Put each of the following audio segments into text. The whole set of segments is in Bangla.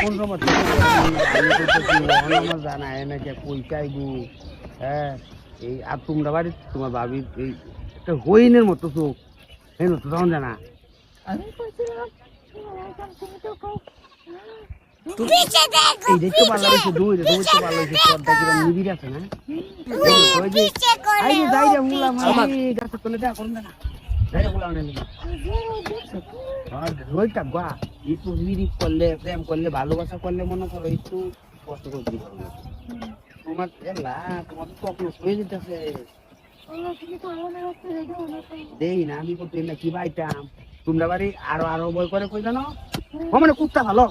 কোন সময় আমার জানা হয় না যে কই চাইব? হ্যাঁ এই আর তোমরা বাড়ি তোমার ভাবি এই একটা হইনের মতো চোখ। এই মতো তখন জানা। আমি কইছিলাম তুমি তো কও। এই দেখতে ভালো হয়েছে দুই রে দেখতে ভালো হয়েছে পর্দা কিরম নিবিড় আছে না? ওই যে আই যে যাই রে হুলাম আমি গাছে তলে দেয়া করুন না। যাই রে হুলাম রইটা গা একটু মিরি করলে প্রেম করলে ভালোবাসা করলে মনে করো একটু কষ্ট করে পারবে তোমার তো হয়ে যেতেছে দেই আমি করতে না কি বাইতাম তোমরা বাড়ি আরও আরও বই করে কই জানো ও মানে কুত্তা ভালো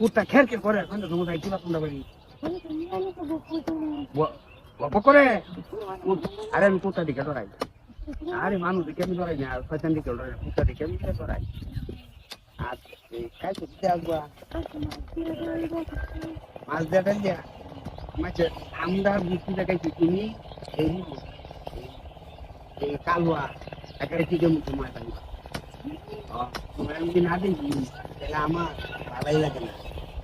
কুত্তা খের খের করে এখন তো তোমরা যাইছিলা তোমরা বাড়ি করে আরে আমি কুত্তা দিকে ধরাই আরে মানুষ আমি ধরাই না শয়তান দিকে না, কুত্তা দিকে আমি ধরাই আর কাজ মাছ দেওয়া দিয়া? মাছের আমরা বুঝতে তুমি এই এই কালুয়া একেবারে চিকে মুখে মাছ আনবা তোমার না দেখি তাহলে আমার ভালোই লাগে না।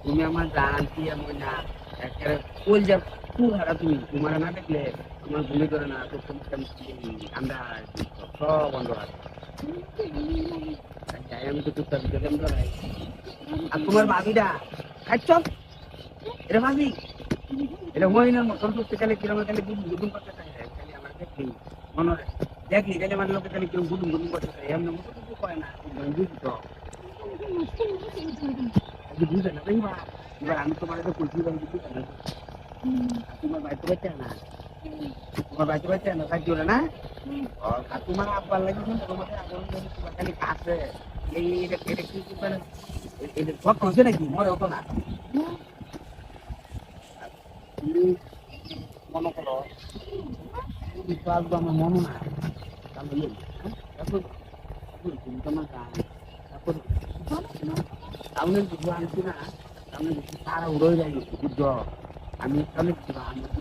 তুমি আমার জানছি আমি না। একেবারে কোল যা খুব হারা তুমি, তোমার না দেখলে আমার ভুলে করে না, তো আমরা সব বন্ধ আছে যাই আমি তো টুকটাক দিতে আমি ধরাই আর তোমার ভাবিটা খাচ্ছ এটা ভাবি এটা মহিনার মতন করতে গেলে কিরম গেলে গুদুম গুদুম করতে চাই খালি আমার দেখলি, মনে দেখলি গেলে মানে লোকে খালি কিরম গুদুম গুদুম করতে চাই এমনি মতো কিছু কয় না বুঝি তো বুঝে না এবার আমি তোমার তো কুলফি বাড়ি বুঝে না তোমার বাড়িতে বাচ্চা না তোমার বাড়িতে বাচ্চা না সাহায্য না আর তোমার আব্বার লাগে কিন্তু তোমাকে আগুন ধরে তোমার খালি কাছে এই এটা এটা কি কি মানে এটা সব করছে নাকি মরে হতো না তুমি মনে করো তুমি তো আসব আমার মনে না তাহলে ইয়ে, হ্যাঁ? তারপর তুমি তো আমার গান তারপর সামনে কিছু আনছি না কিছু তারা উড়ে যাই বুঝছ আমি কিছু আনছি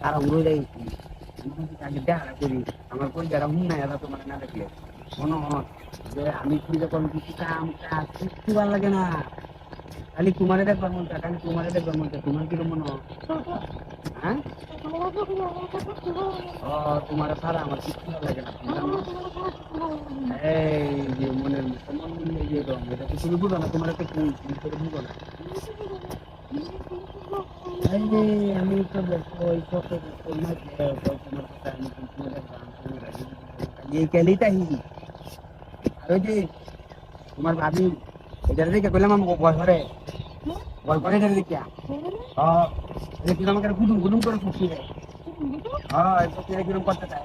তারা উড়ে যাই আমি দেখা করি, আমার কোন যারা হুম না এরা তোমার না দেখলে? যে আমি কি যখন কিছু কাম কাজ কিচ্ছু ভালো লাগে না। খালি তোমারে দেখবার মন চায় খালি তোমারে দেখবার মন চায় তোমার কিরম মনে হয়? হ্যাঁ? তোমার আমার কিচ্ছু ভালো লাগে না এই মিলে যে রং এটা তো তুমি বুঝো না তোমার একটা কুল তুমি তো বুঝো না এই যে আমি তো দেখো ওই কত তোমার তোমার কথা আমি কিন্তু দেখলাম তুমি রাজি এই কেলিটা হি আর ওই যে তোমার ভাবি এটা দেখে কইলাম আমি ভয় করে ভয় করে এটা দেখে হ্যাঁ এটা কিন্তু আমাকে গুদুম গুদুম করে খুশি রে হ্যাঁ এটা কীরকম করতে চায়